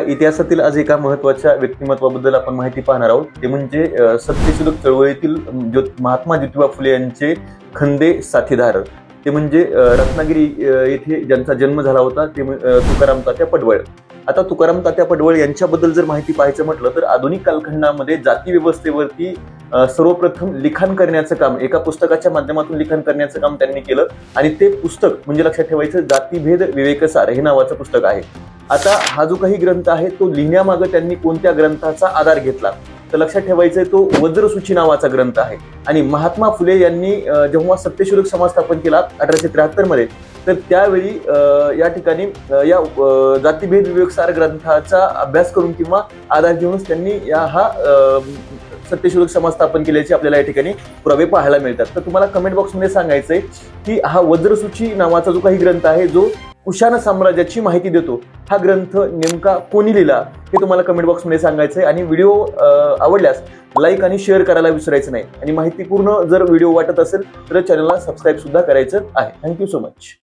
इतिहासातील आज एका महत्त्वाच्या व्यक्तिमत्वाबद्दल आपण माहिती पाहणार आहोत. ते म्हणजे सत्यशोधक चळवळीतील ज्यो- महात्मा ज्योतिबा फुले यांचे खंदे साथीदार. ते म्हणजे रत्नागिरी येथे ज्यांचा जन्म झाला होता ते तुकाराम तात्या पडवळ. आता तुकाराम तात्या पडवळ यांच्याबद्दल जर माहिती पाहायचं म्हटलं तर आधुनिक कालखंडामध्ये जाती व्यवस्थेवरती सर्वप्रथम लिखाण करण्याचं काम एका पुस्तकाच्या माध्यमातून लिखाण करण्याचं काम त्यांनी केलं. आणि ते पुस्तक म्हणजे लक्षात ठेवायचं जातीभेद विवेकसार हे नावाचं पुस्तक आहे. आता हा जो काही ग्रंथ आहे तो लिहिण्यामागं त्यांनी कोणत्या ग्रंथाचा आधार घेतला? तर लक्षात ठेवायचं तो वज्रसूची नावाचा ग्रंथ आहे. आणि महात्मा फुले यांनी जेव्हा सत्यशोधक समाज स्थापन केला अठराशे त्र्याहत्तरमध्ये तर त्यावेळी या ठिकाणी या जातीभेद विवेकसार ग्रंथाचा अभ्यास करून किंवा आधार घेऊनच त्यांनी या हा अ, सत्यशोधक समाज स्थापन केल्याचे आपल्याला या ठिकाणी पुरावे पाहायला मिळतात. तर तुम्हाला कमेंट बॉक्समध्ये सांगायचंय की हा वज्रसूची नावाचा जो काही ग्रंथ आहे जो कुशाण साम्राज्याची माहिती देतो. हा ग्रंथ नेमका कोणी लिहिला हे तुम्हाला कमेंट बॉक्समध्ये सांगायचंय. आणि व्हिडिओ आवडल्यास लाईक आणि शेअर करायला विसरायचं नाही. आणि माहितीपूर्ण जर व्हिडिओ वाटत असेल तर चॅनलला सबस्क्राईबसुद्धा करायचं आहे. Thank you so much